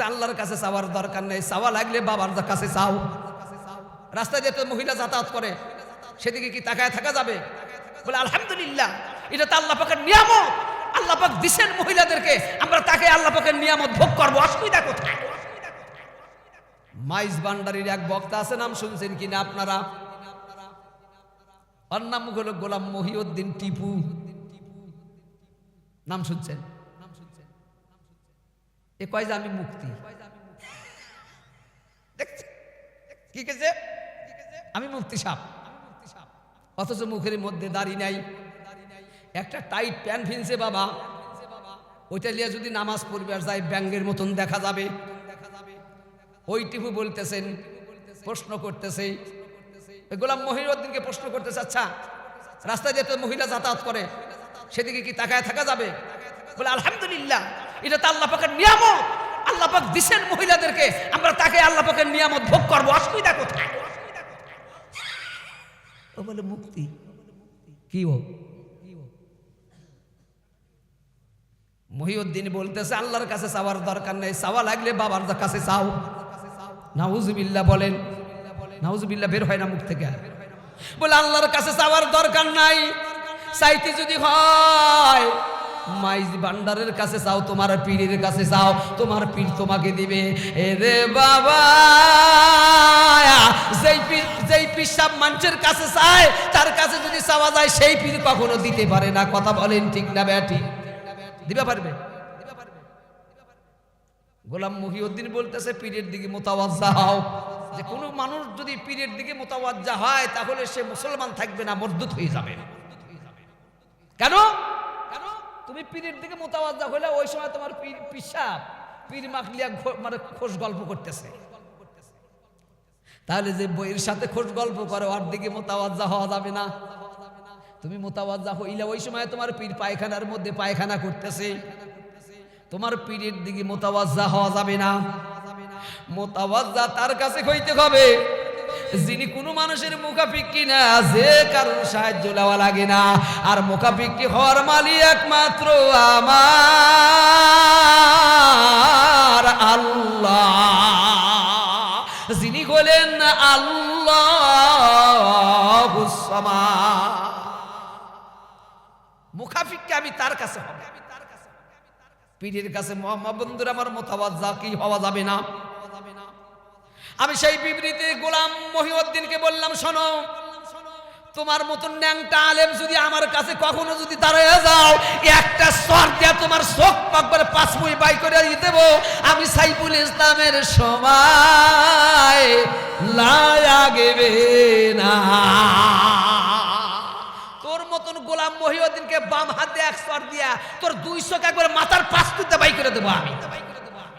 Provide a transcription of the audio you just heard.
আল্লাহর কাছে চাওয়ার দরকার নেই। চাওয়া লাগলে বাবার কাছে চাও রাস্তায় দিয়ে তো মহিলা যাতায়াত করে। সেদিকে কি তাকায় থাকা যাবে? বলে, আলহামদুলিল্লাহ, এটা তো আল্লাহ পাকের নিয়ামত। আল্লাহ পাক দিছেন মহিলাদেরকে। আমরা তাকে আল্লাহ পাকের নিয়ামত ভোগ করব। অসুবিধা কোথায়? মাইজ ভান্ডারির এক বক্তা আছে, নাম শুনছেন কিনা আপনারা? ওর নাম হলো গোলাম মহিউদ্দিন টিপু। নাম শুনছেন? এ কয় আমি মুক্তি? কি কেছে আমি মুক্তি সাপ। অথচ মুখের মধ্যে দাড়ি নাই। একটা টাইট প্যান্ট ফিনছে বাবা। ওইটা নিয়ে যদি নামাজ পড়বে আর যায় ব্যাঙ্গের মতন দেখা যাবে। ওই টিপু বলতেছেন, প্রশ্ন করতেছে। গোলাম মহিউদ্দিনকে প্রশ্ন করতেছে আচ্ছা রাস্তায় যেতে মহিলা যাতায়াত করে, সেদিকে কি তাকায় থাকা যাবে? বলে, আলহামদুলিল্লাহ। এটা তো আল্লাহ পাকের নিয়ামত। আল্লাহ পাক দিছেন মহিলাদেরকে, আমরা তাকে আল্লাহ পাকের নিয়ামত ভোগ করব। অসুবিধা কোথায়? ও বলে, মুক্তি। কি ও? মহিউদ্দিন বলতেছে, আল্লাহর কাছে চাওয়ার দরকার নেই। চাওয়া লাগলে বাবার কাছে চাও। নাউজুবিল্লাহ বলেন, নাউজুবিল্লাহ, বের হয় না মুখ থেকে। বলে, আল্লাহর কাছে চাওয়ার দরকার নাই। চাইতে যদি হয় মাইজ ভান্ডারের কাছে চাও তোমার পীরের কাছে চাও তোমার পীর তোমাকে দিবে। এ রে বাবা যেই পীর যেই পীর পিসাব মানুষের কাছে চায় তার কাছে যদি চাওয়া যায়, সেই পীর কখনো দিতে পারে না। কথা বলেন ঠিক না ব্যাটি দিবে পারবে? গোলাম মহিউদ্দিন বলতেছে, পীরের দিকে মোতাবাজ্জা হও। যে কোনো মানুষ যদি পীরের দিকে মোতাবাজ্জা হয়, তাহলে সে মুসলমান থাকবে না, মর্দুত হয়ে যাবে। কেন? তুমি পীরের দিকে মোতাবাজ্জা হলে ওই সময় তোমার পিসাব, পীর মাখলিয়া ঘো- মানে খোশ গল্প করতেছে। তাহলে যে বইয়ের সাথে খোশ গল্প করে, ওর দিকে মোতাবাজ্জা হওয়া যাবে না। তুমি মোতাবাজ্জা হইলে ওই সময় তোমার পীর পায়খানার মধ্যে পায়খানা করতেছে। তোমার পীরের দিকে মোতাবাজ্জা হওয়া যাবে না। মোতাবাজ্জা তার কাছে হইতে হবে। যিনি কোনো মানুষের মুখাফিক্কি না, যে কারোর সাহায্য নেওয়া লাগে না। আর মুখাফিক্কি হওয়ার মালি একমাত্র আমার আল্লাহ। যিনি হলেন আল্লাহ মুখাফিককে আমি তার কাছে হব। পীরের কাছে মোহাম্মদ বন্ধুর আমার মোতাবাজ্জা কি হওয়া যাবে না। আমি সেই বিবৃতি গোলাম মহিউদ্দিনকে বললাম, শোনো, তোমার মতন ন্যাংটা আলেম যদি আমার কাছে কখনো যদি দাঁড়ায় যাও, একটা সর দিয়া তোমার চোখ পাকবার পাঁচ বই বাই করে দিয়ে দেবো। আমি সাইফুল ইসলামের সময় লাগবে না। তোর মতন গোলাম মহিউদ্দিনকে বাম হাতে এক সর দিয়া তোর দুই চোখ একবার মাথার পাশ তুলতে বাই করে দেবো আমি।